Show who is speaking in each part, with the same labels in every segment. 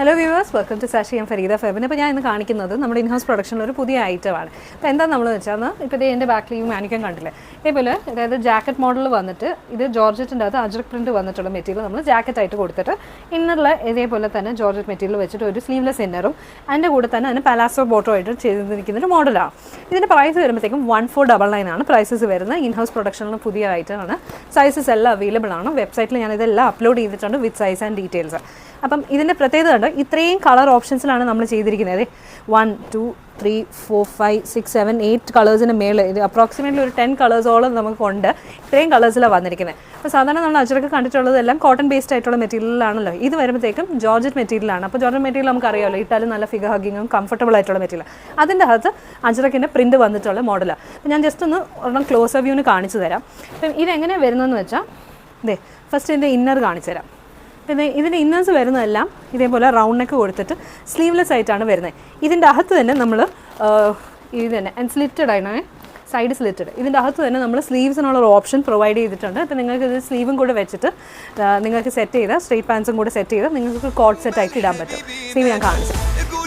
Speaker 1: Hello viewers welcome to Sashi M Fareeda ഫെബൻ അപ്പോൾ ഞാൻ ഇന്ന് കാണിക്കുന്നത് നമ്മുടെ ഇൻഹൗസ് പ്രൊഡക്ഷനിൽ ഒരു പുതിയ ഐറ്റമാണ് അപ്പോൾ എന്താ നമ്മൾ വെച്ചാൽ ഇപ്പോൾ ഇത് എന്റെ ബാക്കിൽ ഈ മാനിക്കാൻ കണ്ടില്ലേ? ഇതേപോലെ അതായത് ജാക്കറ്റ് മോഡൽ വന്നിട്ട് ഇത് ജോർജറ്റിന്റെ അകത്ത് അജ്രക് പ്രിന്റ് വന്നിട്ടുള്ള മെറ്റീരിയൽ നമ്മൾ ജാക്കറ്റ് ആയിട്ട് കൊടുത്തിട്ട് ഇന്നറിൽ ഇതേപോലെ തന്നെ ജോർജറ്റ് മെറ്റീരിയൽ വെച്ചിട്ട് ഒരു സ്ലീവ്ലെസ് ഇന്നറും അതിന്റെ കൂടെ തന്നെ അതിന് പലാസോ ബോട്ടോ ആയിട്ട് ചെയ്തിരിക്കുന്ന ഒരു മോഡലാണ് ഇതിന്റെ പ്രൈസ് വരുമ്പോഴത്തേക്കും വൺ ഫോർ ഡബിൾ നയൻ ആണ് പ്രൈസസ് വരുന്നത്. ഇൻഹൗസ് പ്രൊഡക്ഷനിൽ പുതിയ ഐറ്റമാണ് സൈസസ് എല്ലാം അവൈലബിൾ ആണ്. വെബ്സൈറ്റിൽ ഞാൻ ഇതെല്ലാം അപ്ലോഡ് ചെയ്തിട്ടുണ്ട് വിത്ത് സൈസ് ആൻഡ് ഡീറ്റെയിൽസ് അപ്പം ഇതിന്റെ പ്രത്യേകത കണ്ടോ? ഇത്രയും കളർ ഓപ്ഷൻസിലാണ് നമ്മൾ ചെയ്തിരിക്കുന്നത്. One two three four five six seven eight കളേഴ്സിന് മേളിൽ ഇത് അപ്രോക്സിമേറ്റ്ലി ഒരു ടെൻ കളേഴ്സോളം നമുക്കുണ്ട്. ഇത്രയും കളേഴ്സിലാണ് വന്നിരിക്കുന്നത്. അപ്പോൾ സാധാരണ നമ്മൾ അച്ചടക്ക് കണ്ടിട്ടുള്ളതെല്ലാം കോട്ടൺ ബേസ്ഡ് ആയിട്ടുള്ള മെറ്റീരിയലാണല്ലോ ഇത് വരുമ്പോഴത്തേക്കും ജോർജറ്റ് മെറ്റീരിയലാണ് അപ്പോൾ ജോർജറ്റ് മെറ്റീരിയൽ നമുക്കറിയാമല്ലോ ഇട്ടാലും നല്ല ഫിഗർ ഹഗിങ്ങും കംഫർട്ടബിൾ ആയിട്ടുള്ള മെറ്റീരിയൽ അതിന്റെ അകത്ത് അജറക്കിന്റെ പ്രിന്റ് വന്നിട്ടുള്ള മോഡലാണ് അപ്പോൾ ഞാൻ ജസ്റ്റ് ഒന്ന് ഒരെണ്ണം ക്ലോസ് വ്യൂവിന് കാണിച്ചു തരാം. അപ്പം ഇതെങ്ങനെയാണ് വരുന്നതെന്ന് വെച്ചാൽ ഇതേ ഫസ്റ്റ് ഇതിന്റെ ഇന്നർ കാണിച്ചു തരാം. പിന്നെ ഇതിന്റെ ഇന്നേഴ്സ് വരുന്നതെല്ലാം ഇതേപോലെ റൗണ്ട് നെക്ക് കൊടുത്തിട്ട് സ്ലീവ്ലെസ് ആയിട്ടാണ് വരുന്നത്. ഇതിന്റെ അകത്ത് തന്നെ നമ്മൾ ഇത് തന്നെ സ്ലിറ്റഡ് ആണ് സൈഡ് സ്ലിറ്റഡ് ഇതിന്റെ അകത്ത് തന്നെ നമ്മൾ സ്ലീവ്സിനുള്ള ഒരു ഓപ്ഷൻ പ്രൊവൈഡ് ചെയ്തിട്ടുണ്ട്. അപ്പോൾ നിങ്ങൾക്ക് ഇത് സ്ലീവും കൂടെ വെച്ചിട്ട് നിങ്ങൾക്ക് സെറ്റ് ചെയ്ത് സ്ട്രീറ്റ് പാൻസും കൂടെ സെറ്റ് ചെയ്ത് നിങ്ങൾക്ക് കോഡ് സെറ്റ് ആക്കി ഇടാൻ പറ്റും. സ്ലീവ് ഞാൻ കാണിച്ചു.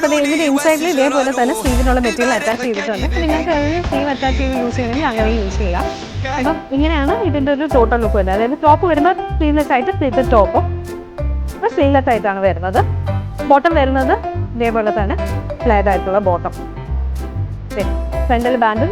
Speaker 1: അപ്പോൾ ഇതിന്റെ ഇൻസൈഡിൽ ഇതേപോലെ തന്നെ സ്ലീവിനുള്ള മെറ്റീരിയൽ അറ്റാച്ച് ചെയ്തിട്ടുണ്ട്. അപ്പോൾ നിങ്ങൾക്ക് സ്ലീവ് അറ്റാച്ച് ചെയ്ത് യൂസ് ചെയ്യണമെങ്കിൽ അങ്ങനെ യൂസ് ചെയ്യാം. അപ്പം ഇങ്ങനെയാണ് ഇതിന്റെ ഒരു ടോട്ടൽ ലുക്ക് വരുന്നത്. അതായത് ടോപ്പ് വരുമ്പോൾ സ്ലീവ്ലെസ് ആയിട്ട് സ്ലീവ് ടോപ്പും അപ്പോൾ സ്ലീവ്ലെസ് ആയിട്ടാണ് വരുന്നത്. ബോട്ടം വരുന്നത് ഇതേപോലെ തന്നെ ഫ്ലാറ്റ് ആയിട്ടുള്ള ബോട്ടം ഫ്രണ്ടിൽ ബാൻഡും